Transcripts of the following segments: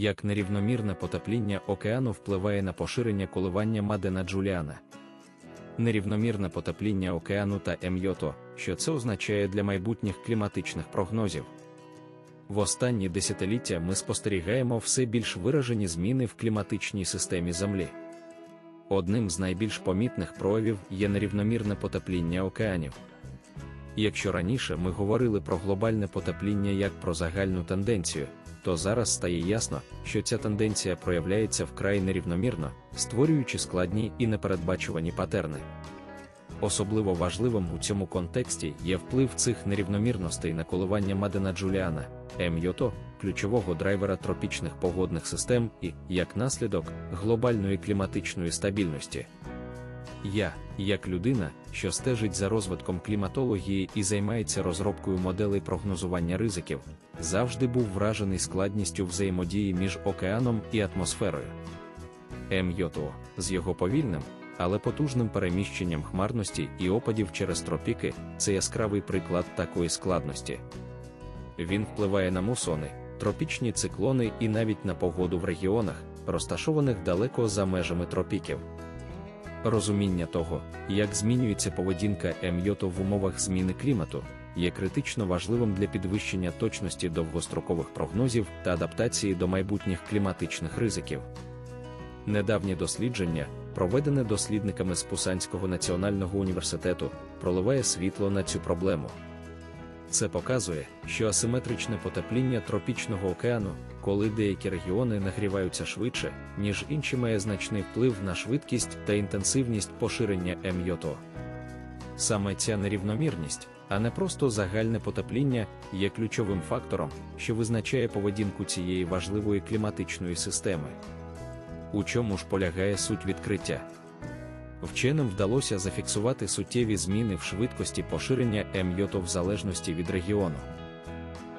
як нерівномірне потепління океану впливає на поширення коливання Мадена Джуліана. Нерівномірне потепління океану та Ем'йото, що це означає для майбутніх кліматичних прогнозів. В останні десятиліття ми спостерігаємо все більш виражені зміни в кліматичній системі Землі. Одним з найбільш помітних проявів є нерівномірне потепління океанів. Якщо раніше ми говорили про глобальне потепління як про загальну тенденцію, то зараз стає ясно, що ця тенденція проявляється вкрай нерівномірно, створюючи складні і непередбачувані патерни. Особливо важливим у цьому контексті є вплив цих нерівномірностей на коливання Мадена Джуліана, Ем'йото, ключового драйвера тропічних погодних систем і, як наслідок, глобальної кліматичної стабільності. Я, як людина, що стежить за розвитком кліматології і займається розробкою моделей прогнозування ризиків, завжди був вражений складністю взаємодії між океаном і атмосферою. М.Йото з його повільним, але потужним переміщенням хмарності і опадів через тропіки це яскравий приклад такої складності. Він впливає на мусони, тропічні циклони і навіть на погоду в регіонах, розташованих далеко за межами тропіків. Розуміння того, як змінюється поведінка емйоту в умовах зміни клімату, є критично важливим для підвищення точності довгострокових прогнозів та адаптації до майбутніх кліматичних ризиків. Недавнє дослідження, проведене дослідниками з Пусанського національного університету, проливає світло на цю проблему. Це показує, що асиметричне потепління тропічного океану, коли деякі регіони нагріваються швидше, ніж інші, має значний вплив на швидкість та інтенсивність поширення МЙОТО. Саме ця нерівномірність, а не просто загальне потепління, є ключовим фактором, що визначає поведінку цієї важливої кліматичної системи. У чому ж полягає суть відкриття? Вченим вдалося зафіксувати суттєві зміни в швидкості поширення М-йото в залежності від регіону.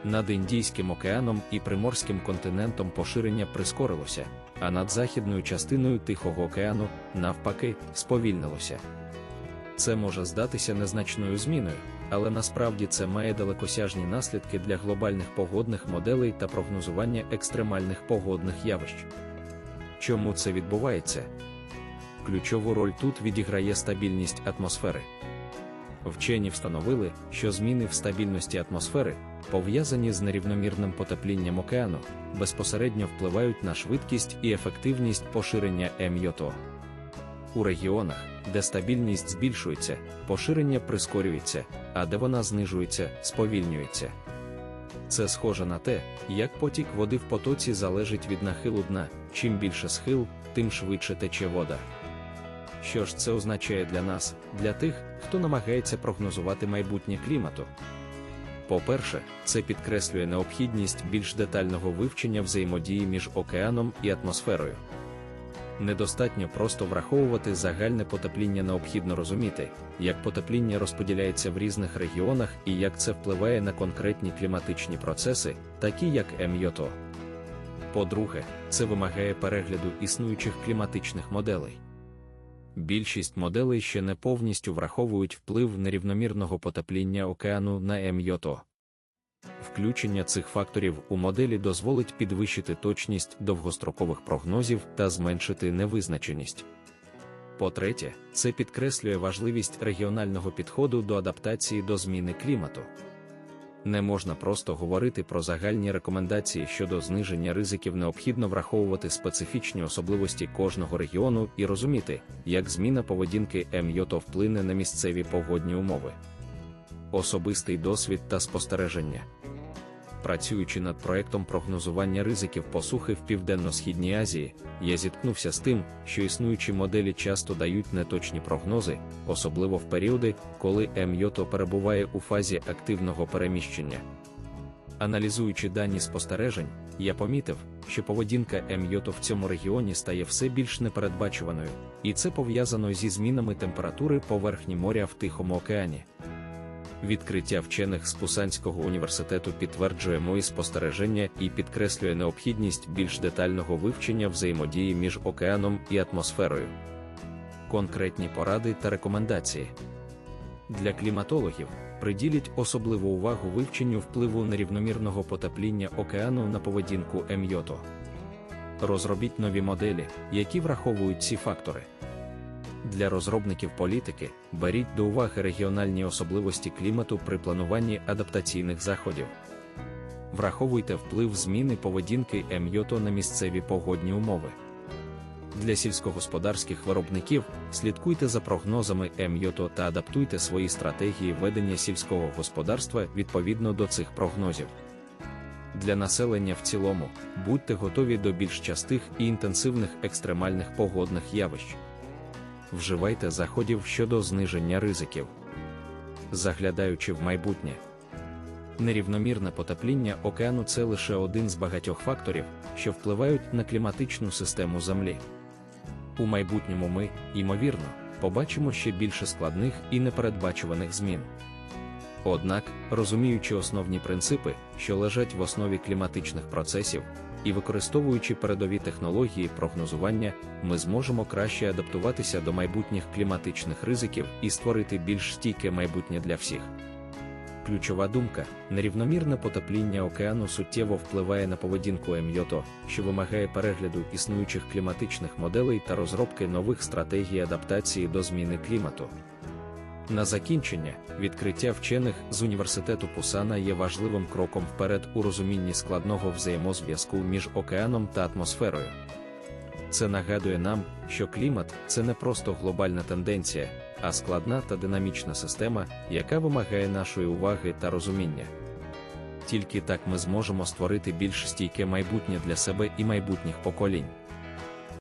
Над Індійським океаном і Приморським континентом поширення прискорилося, а над західною частиною Тихого океану, навпаки, сповільнилося. Це може здатися незначною зміною, але насправді це має далекосяжні наслідки для глобальних погодних моделей та прогнозування екстремальних погодних явищ. Чому це відбувається? Ключову роль тут відіграє стабільність атмосфери. Вчені встановили, що зміни в стабільності атмосфери, пов'язані з нерівномірним потеплінням океану, безпосередньо впливають на швидкість і ефективність поширення МЙОТО. У регіонах, де стабільність збільшується, поширення прискорюється, а де вона знижується, сповільнюється. Це схоже на те, як потік води в потоці залежить від нахилу дна, чим більше схил, тим швидше тече вода. Що ж це означає для нас, для тих, хто намагається прогнозувати майбутнє клімату? По-перше, це підкреслює необхідність більш детального вивчення взаємодії між океаном і атмосферою. Недостатньо просто враховувати загальне потепління, необхідно розуміти, як потепління розподіляється в різних регіонах і як це впливає на конкретні кліматичні процеси, такі як МЙОТО. По-друге, це вимагає перегляду існуючих кліматичних моделей. Більшість моделей ще не повністю враховують вплив нерівномірного потепління океану на МЙОТО. Включення цих факторів у моделі дозволить підвищити точність довгострокових прогнозів та зменшити невизначеність. По-третє, це підкреслює важливість регіонального підходу до адаптації до зміни клімату. Не можна просто говорити про загальні рекомендації щодо зниження ризиків, необхідно враховувати специфічні особливості кожного регіону і розуміти, як зміна поведінки МЙОТО вплине на місцеві погодні умови. Особистий досвід та спостереження. Працюючи над проектом прогнозування ризиків посухи в Південно-Східній Азії, я зіткнувся з тим, що існуючі моделі часто дають неточні прогнози, особливо в періоди, коли МЙОТО перебуває у фазі активного переміщення. Аналізуючи дані спостережень, я помітив, що поведінка МЙОТО в цьому регіоні стає все більш непередбачуваною, і це пов'язано зі змінами температури поверхні моря в Тихому океані. Відкриття вчених з Пусанського університету підтверджує мої спостереження і підкреслює необхідність більш детального вивчення взаємодії між океаном і атмосферою. Конкретні поради та рекомендації для кліматологів приділіть особливу увагу вивченню впливу нерівномірного потепління океану на поведінку МЙОТО. розробіть нові моделі, які враховують ці фактори. Для розробників політики беріть до уваги регіональні особливості клімату при плануванні адаптаційних заходів. Враховуйте вплив зміни поведінки МЙОТО на місцеві погодні умови. Для сільськогосподарських виробників слідкуйте за прогнозами МЙОТО та адаптуйте свої стратегії ведення сільського господарства відповідно до цих прогнозів. Для населення в цілому будьте готові до більш частих і інтенсивних екстремальних погодних явищ. Вживайте заходів щодо зниження ризиків. Заглядаючи в майбутнє. Нерівномірне потепління океану це лише один з багатьох факторів, що впливають на кліматичну систему Землі. У майбутньому ми, ймовірно, побачимо ще більше складних і непередбачуваних змін. Однак, розуміючи основні принципи, що лежать в основі кліматичних процесів, і використовуючи передові технології прогнозування, ми зможемо краще адаптуватися до майбутніх кліматичних ризиків і створити більш стійке майбутнє для всіх. Ключова думка: нерівномірне потепління океану суттєво впливає на поведінку МЙОТО, що вимагає перегляду існуючих кліматичних моделей та розробки нових стратегій адаптації до зміни клімату. На закінчення, відкриття вчених з університету Пусана є важливим кроком вперед у розумінні складного взаємозв'язку між океаном та атмосферою. Це нагадує нам, що клімат це не просто глобальна тенденція, а складна та динамічна система, яка вимагає нашої уваги та розуміння. Тільки так ми зможемо створити більш стійке майбутнє для себе і майбутніх поколінь.